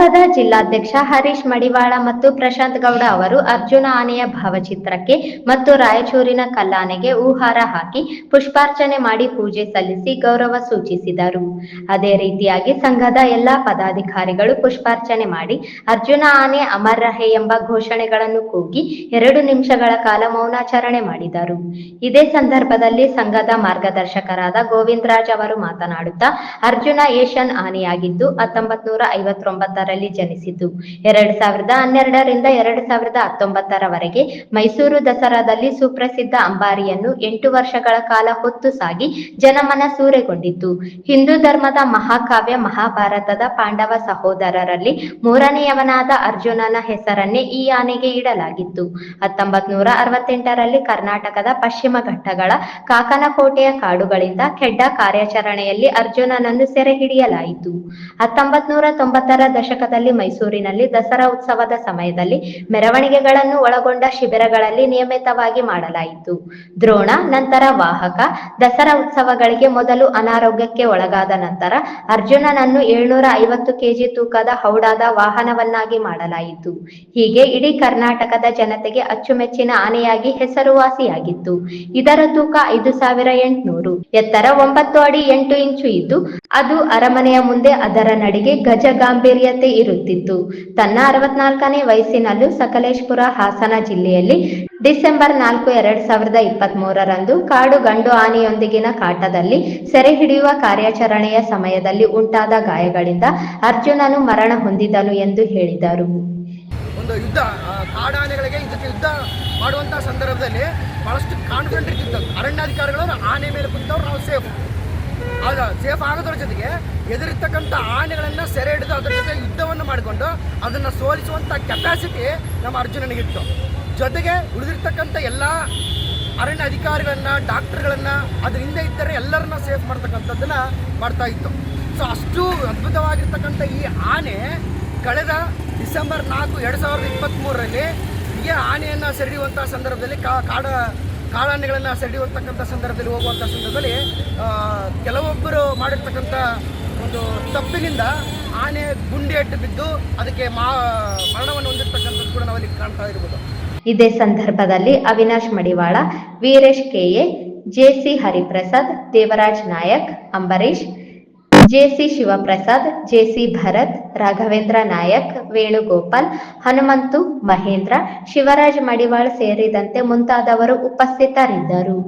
ಸಂಘದ ಜಿಲ್ಲಾಧ್ಯಕ್ಷ ಹರೀಶ್ ಮಡಿವಾಳ ಮತ್ತು ಪ್ರಶಾಂತ್ ಗೌಡ ಅವರು ಅರ್ಜುನ ಆನೆಯ ಭಾವಚಿತ್ರಕ್ಕೆ ಮತ್ತು ರಾಯಚೂರಿನ ಕಲ್ಲಾನೆಗೆ ಹೂಹಾರ ಹಾಕಿ ಪುಷ್ಪಾರ್ಚನೆ ಮಾಡಿ ಪೂಜೆ ಸಲ್ಲಿಸಿ ಗೌರವ ಸೂಚಿಸಿದರು. ಅದೇ ರೀತಿಯಾಗಿ ಸಂಘದ ಎಲ್ಲಾ ಪದಾಧಿಕಾರಿಗಳು ಪುಷ್ಪಾರ್ಚನೆ ಮಾಡಿ ಅರ್ಜುನ ಆನೆ ಅಮರ್ ರಹೆ ಎಂಬ ಘೋಷಣೆಗಳನ್ನು ಕೂಗಿ ಎರಡು ನಿಮಿಷಗಳ ಕಾಲ ಮೌನಾಚರಣೆ ಮಾಡಿದರು. ಇದೇ ಸಂದರ್ಭದಲ್ಲಿ ಸಂಘದ ಮಾರ್ಗದರ್ಶಕರಾದ ಗೋವಿಂದರಾಜ್ ಅವರು ಮಾತನಾಡುತ್ತಾ, ಅರ್ಜುನ ಏಷ್ಯನ್ ಆನೆಯಾಗಿದ್ದು ಹತ್ತೊಂಬತ್ ನೂರ ಐವತ್ತೊಂಬತ್ತರಲ್ಲಿ ಜನಿಸಿತು ಎರಡ್ ಸಾವಿರದ ಹನ್ನೆರಡರಿಂದ ಎರಡ್ ಸಾವಿರದ ಹತ್ತೊಂಬತ್ತರವರೆಗೆ ಮೈಸೂರು ದಸರಾದಲ್ಲಿ ಸುಪ್ರಸಿದ್ಧ ಅಂಬಾರಿಯನ್ನು ಎಂಟು ವರ್ಷಗಳ ಕಾಲ ಹೊತ್ತು ಸಾಗಿ ಜನಮನ ಸೂರೆಗೊಂಡಿತು ಹಿಂದೂ ಧರ್ಮದ ಮಹಾಕಾವ್ಯ ಮಹಾಭಾರತದ ಪಾಂಡವ ಸಹೋದರರಲ್ಲಿ ಮೂರನೆಯವನಾದ ಅರ್ಜುನನ ಹೆಸರನ್ನೇ ಈ ಆನೆಗೆ ಇಡಲಾಗಿತ್ತು. ಹತ್ತೊಂಬತ್ ನೂರ ಅರವತ್ತೆಂಟರಲ್ಲಿ ಕರ್ನಾಟಕದ ಪಶ್ಚಿಮ ಘಟ್ಟಗಳ ಕಾಕನಕೋಟೆಯ ಕಾಡುಗಳಿಂದ ಕೆಡ್ಡ ಕಾರ್ಯಾಚರಣೆಯಲ್ಲಿ ಅರ್ಜುನನನ್ನು ಸೆರೆ ಹಿಡಿಯಲಾಯಿತು ಹತ್ತೊಂಬತ್ ನೂರ ತೊಂಬತ್ತರ ದಶಕದಲ್ಲಿ ಮೈಸೂರಿನಲ್ಲಿ ದಸರಾ ಉತ್ಸವದ ಸಮಯದಲ್ಲಿ ಮೆರವಣಿಗೆಗಳನ್ನು ಒಳಗೊಂಡ ಶಿಬಿರಗಳಲ್ಲಿ ನಿಯಮಿತವಾಗಿ ಮಾಡಲಾಯಿತು. ದ್ರೋಣ, ನಂತರ ವಾಹಕ, ದಸರಾ ಉತ್ಸವಗಳಿಗೆ ಮೊದಲು ಅನಾರೋಗ್ಯಕ್ಕೆ ಒಳಗಾದ ನಂತರ ಅರ್ಜುನನನ್ನು ಏಳ್ನೂರ ಐವತ್ತು ಕೆಜಿ ತೂಕದ ಹೌಡಾದ ವಾಹನವನ್ನಾಗಿ ಮಾಡಲಾಯಿತು. ಹೀಗೆ ಇಡೀ ಕರ್ನಾಟಕದ ಜನತೆಗೆ ಅಚ್ಚುಮೆಚ್ಚಿನ ಆನೆಯಾಗಿ ಹೆಸರುವಾಸಿಯಾಗಿತ್ತು ಇದರ ತೂಕ ಐದು ಸಾವಿರ ಎಂಟುನೂರು. ಎತ್ತರ ಒಂಬತ್ತು ಅಡಿ ಎಂಟು ಇಂಚು ಇದ್ದು, ಅದು ಅರಮನೆಯ ಮುಂದೆ ಅದರ ನಡಿಗೆ ಗಜ ಗಾಂಭೀರ್ಯತೆ ಇರುತ್ತಿತ್ತು. ತನ್ನ ಅರವತ್ನಾಲ್ಕನೇ ವಯಸ್ಸಿನಲ್ಲೂ ಸಕಲೇಶ್ಪುರ, ಹಾಸನ ಜಿಲ್ಲೆಯಲ್ಲಿ ಡಿಸೆಂಬರ್ ನಾಲ್ಕು, ಎರಡ್ ಸಾವಿರದ ಇಪ್ಪತ್ತ್ ಮೂರರಂದು ಕಾಡು ಗಂಡು ಆನೆಯೊಂದಿಗಿನ ಕಾಟದಲ್ಲಿ ಸೆರೆ ಹಿಡಿಯುವ ಕಾರ್ಯಾಚರಣೆಯ ಸಮಯದಲ್ಲಿ ಉಂಟಾದ ಗಾಯಗಳಿಂದ ಅರ್ಜುನನು ಮರಣ ಹೊಂದಿದನು ಎಂದು ಹೇಳಿದರು. ಒಂದು ಯುದ್ಧ ಕಾಡಾನೆಗಳಿಗೆ ಯುದ್ಧ ಮಾಡುವಂತಹ ಸಂದರ್ಭದಲ್ಲಿ ಬಹಳಷ್ಟು ಕಾನ್ಫಿಡೆಂಟ್ ಅರಣ್ಯಾಧಿಕಾರಿಗಳು ಆನೆ ಮೇಲೆ ಕುಂತವ್ರು, ನಾವು ಸೇಫ್. ಆಗ ಸೇಫ್ ಆಗೋದ್ರ ಜೊತೆಗೆ ಎದುರಿರ್ತಕ್ಕಂಥ ಆನೆಗಳನ್ನು ಸೆರೆ ಹಿಡಿದು ಅದರ ಜೊತೆ ಯುದ್ಧವನ್ನು ಮಾಡಿಕೊಂಡು ಅದನ್ನು ಸೋಲಿಸುವಂಥ ಕೆಪಾಸಿಟಿ ನಮ್ಮ ಅರ್ಜುನನಿಗಿತ್ತು. ಜೊತೆಗೆ ಉಳಿದಿರ್ತಕ್ಕಂಥ ಎಲ್ಲ ಅರಣ್ಯ ಅಧಿಕಾರಿಗಳನ್ನು ಡಾಕ್ಟರ್ಗಳನ್ನು ಅದ್ರ ಹಿಂದೆ ಇದ್ದರೆ ಎಲ್ಲರನ್ನ ಸೇಫ್ ಮಾಡ್ತಕ್ಕಂಥದ್ದನ್ನು ಮಾಡ್ತಾ ಇತ್ತು. ಸೊ ಅಷ್ಟು ಅದ್ಭುತವಾಗಿರ್ತಕ್ಕಂಥ ಈ ಆನೆ ಕಳೆದ ಡಿಸೆಂಬರ್ ನಾಲ್ಕು, ಎರಡು ಸಾವಿರದ ಇಪ್ಪತ್ತ್ಮೂರರಲ್ಲಿ ಈ ಆನೆಯನ್ನು ಸೆರೆಯುವಂಥ ಸಂದರ್ಭದಲ್ಲಿ ಕಾ ಕಾಡ ಕಾಡಾನೆಗಳನ್ನು ಸೆರೆಯುವಂತಕ್ಕಂಥ ಸಂದರ್ಭದಲ್ಲಿ ಹೋಗುವಂಥ ಸಂದರ್ಭದಲ್ಲಿ ಕೆಲವೊಬ್ಬರು ಮಾಡಿರ್ತಕ್ಕಂಥ ಒಂದು ತಪ್ಪಿನಿಂದ ಆನೆ ಗುಂಡೇಟು ಬಿದ್ದು ಅದಕ್ಕೆ ಮಾ, ಮರಣವನ್ನು ಹೊಂದಿರ್ತಕ್ಕಂಥದ್ದು ಕೂಡ ನಾವಲ್ಲಿ ಕಾಣ್ತಾ ಇರ್ಬೋದು. ಇದೇ ಸಂದರ್ಭದಲ್ಲಿ Avinash Madivala, Veeresh K A J C Hariprasad, Devaraj Nayak Ambarish J C Shivaprasad J C Bharat Raghavendra Nayak Venugopal Hanumanthu Mahendra Shivaraj Madival ಸೇರಿದಂತೆ ಮುಂತಾದವರು ಉಪಸ್ಥಿತರಿದ್ದರು.